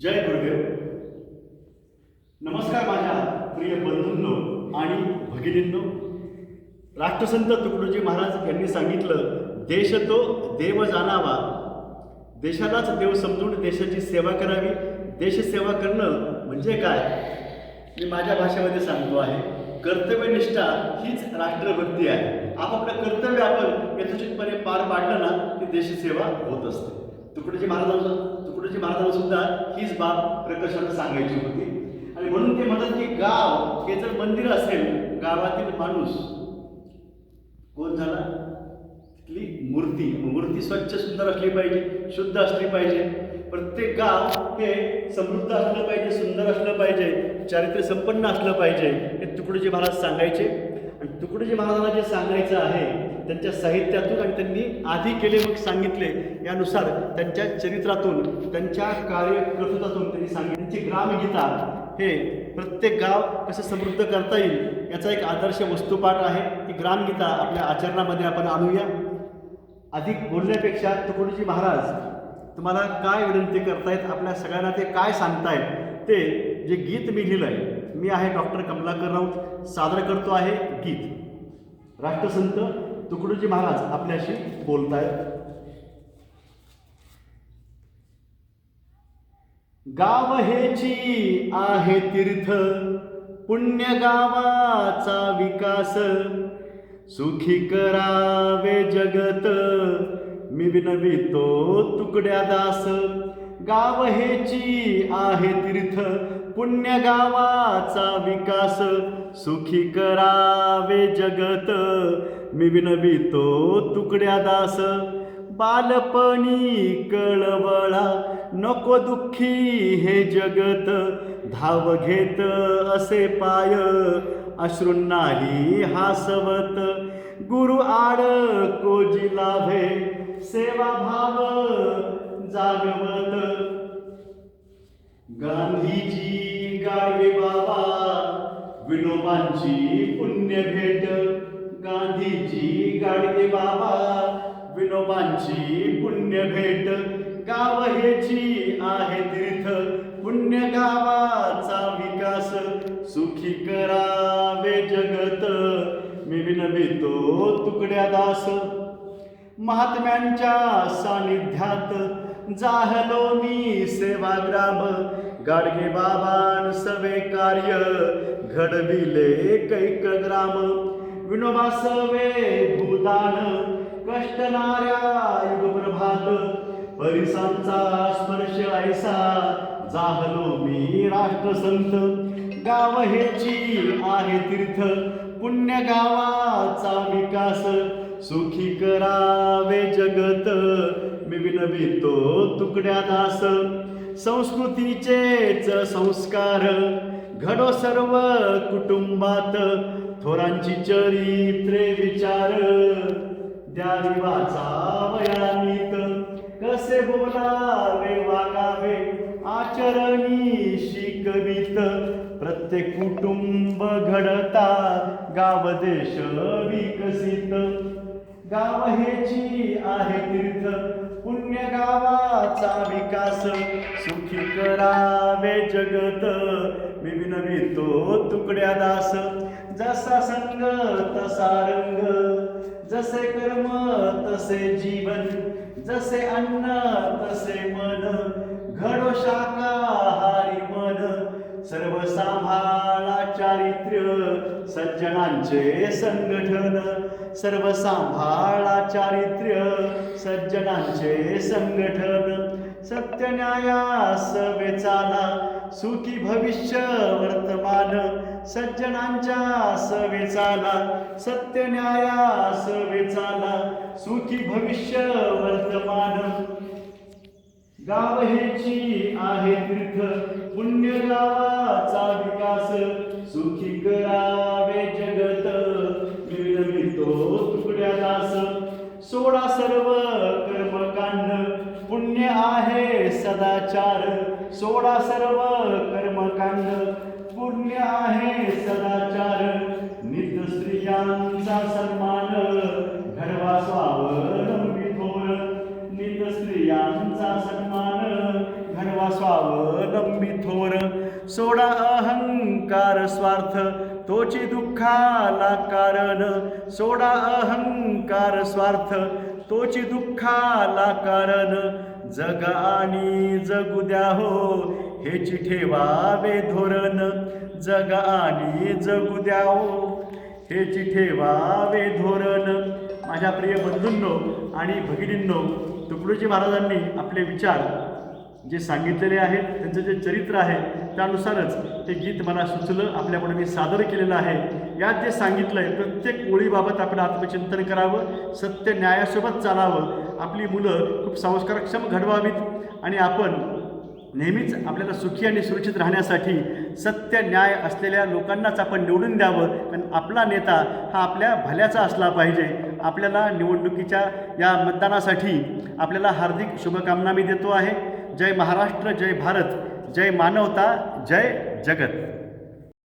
जय गुरुदेव. नमस्कार माझ्या प्रिय बंधूंनो आणि भगिनींनो. राष्ट्रसंत तुकडोजी महाराज यांनी सांगितलं देश तो देव जाणावा. देशालाच देव समजून देशाची सेवा करावी. देशसेवा करणं म्हणजे काय? मी माझ्या भाषेमध्ये सांगतो आहे कर्तव्यनिष्ठा हीच राष्ट्रभक्ती आहे. आपापलं कर्तव्य आपण यथोचितपणे पार पाडलं ना ती देशसेवा होत असते. तुकडोजी महाराजांना तुकडोजी महाराजांना सुद्धा हीच बाब प्रकर्षानं सांगायची होती. आणि म्हणून ते म्हणतात की गाव हे जर मंदिर असेल गावातील माणूस कोण झाला? तिथली मूर्ती. मूर्ती स्वच्छ सुंदर असली पाहिजे शुद्ध असली पाहिजे. प्रत्येक गाव हे समृद्ध असलं पाहिजे सुंदर असलं पाहिजे चारित्र्य संपन्न असलं पाहिजे हे तुकडोजी महाराज सांगायचे. आणि तुकडोजी महाराजांना जे सांगायचं आहे त्यांच्या साहित्यातून आणि त्यांनी आधी केले मग सांगितले यानुसार त्यांच्या चरित्रातून त्यांच्या कार्यकृतातून त्यांनी सांगितले. त्यांची ग्रामगीता हे प्रत्येक गाव कसं समृद्ध करता येईल याचा एक आदर्श वस्तुपाठ आहे. ती ग्रामगीता आपल्या आचरणामध्ये आपण आणूया. अधिक बोलण्यापेक्षा तुकडोजी महाराज तुम्हाला काय विनंती करतायत? आपल्या सगळ्यांना ते काय सांगतायत? ते जे गीत मी लिहिलं आहे मी आहे डॉक्टर कमलाकर राऊत. सादर करतो आहे गीत. राष्ट्रसंत तुकडोजी महाराज आपल्याशी बोलतायत. गाव हेची आहे तीर्थ पुण्य गावाचा विकास. सुखी करावे जगत मी विनवितो तुकड्या दास. गाव हेची आहे तीर्थ पुण्य गावाचा विकास सुखी करावे जगत. मी विनवितो तुकड्या दास बालपणी कळवळा नको दुःखी हे जगत. धाव घेत असे पाय अश्रूंनाही हासवत. गुरु आड कोजी लाभे सेवा भाव जागवत. गांधीजी गाडवे बाबा विनोबांची पुण्य भेट गांधीजी गाडगे बाबा विनोबांची पुण्य भेट गाव हेची आहे तीर्थ पुण्य गावाचा विकास. सुखी करावे जगत मी विनवितो तुकड्या दास. महात्म्यांच्या सानिध्यात जाहलो मी सेवाग्राम. गाडगे बाबान सवे कार्य घडविले कैक ग्राम. विनोबा सवे भूदान कष्टणाऱ्या युगप्रभात. परिसांचा स्पर्श ऐसा जाहलो मी राष्ट्रसंत. गाव हेची आहे तीर्थ पुण्य गावाचा विकास. सुखी करावे जगत विनवितो तुकड्या दास. संस्कृतीचेच संस्कार घडो सर्व कुटुंबात. थोरांची चरित्रे विचार. द्यावी वयानीत कसे बोलावे वागावे आचरणी शिकवित. प्रत्येक कुटुंब घडता गाव देश विकसित. गाव हेची आहे तीर्थ. पुण्य गावाचा विकास. सुखी करावे जगत. मी विनवितो तुकड्या दास. जसा संग तसा रंग. जसे कर्म तसे जीवन. जसे अन्न तसे मन. घडो शाकाहारी मन. सर्व सांभाळा चारित्र्य सज्जनांचे संघटन. सर्व सांभाळा चारित्र्य सज्जनांचे संघटन सत्य न्यायास वेचाला सुखी भविष्य वर्तमान. सज्जनांच्या सवेचाला सत्य न्यायास वेचाला सुखी भविष्य वर्तमान. गाव हेची आहे तीर्थ. पुण्य गावाचा सदाचार सोडा सर्व कर्मकांड. पुण्य आहे सदाचार. नित स्त्रियांचा सन्मान. घरवा स्वावलंबी थोर. नित स्त्रियांचा सन्मान. घरवा स्वावलंबी स्वावलंबी थोर. सोडा अहंकार स्वार्थ तोची दुःखाला कारण. सोडा अहंकार स्वार्थ तोची दुःखाला कारण. जग आणि जगू द्या हो हेची ठेवावे धोरण. जग आणि जगू द्या हो हेची ठेवावे धोरण. माझ्या प्रिय बंधूंनो आणि भगिनींनो तुकडोजी महाराजांनी आपले विचार जे सांगितलेले आहेत त्यांचं जे चरित्र आहे त्यानुसारच ते गीत मला सुचलं आपल्यापुढे मी सादर केलेलं आहे. यात जे सांगितलं आहे प्रत्येक ओळीबाबत आपण आत्मचिंतन करावं सत्य न्यायासोबत चालावं आपली मुलं खूप संस्कारक्षम घडवावीत आणि आपण नेहमीच आपल्याला सुखी आणि सुरक्षित राहण्यासाठी सत्य न्याय असलेल्या लोकांनाच आपण निवडून द्यावं. कारण आपला नेता हा आपल्या भल्याचा असला पाहिजे. आपल्याला निवडणुकीच्या या मतदानासाठी आपल्याला हार्दिक शुभकामना मी देतो आहे. जय महाराष्ट्र जय भारत जय मानवता जय जगत.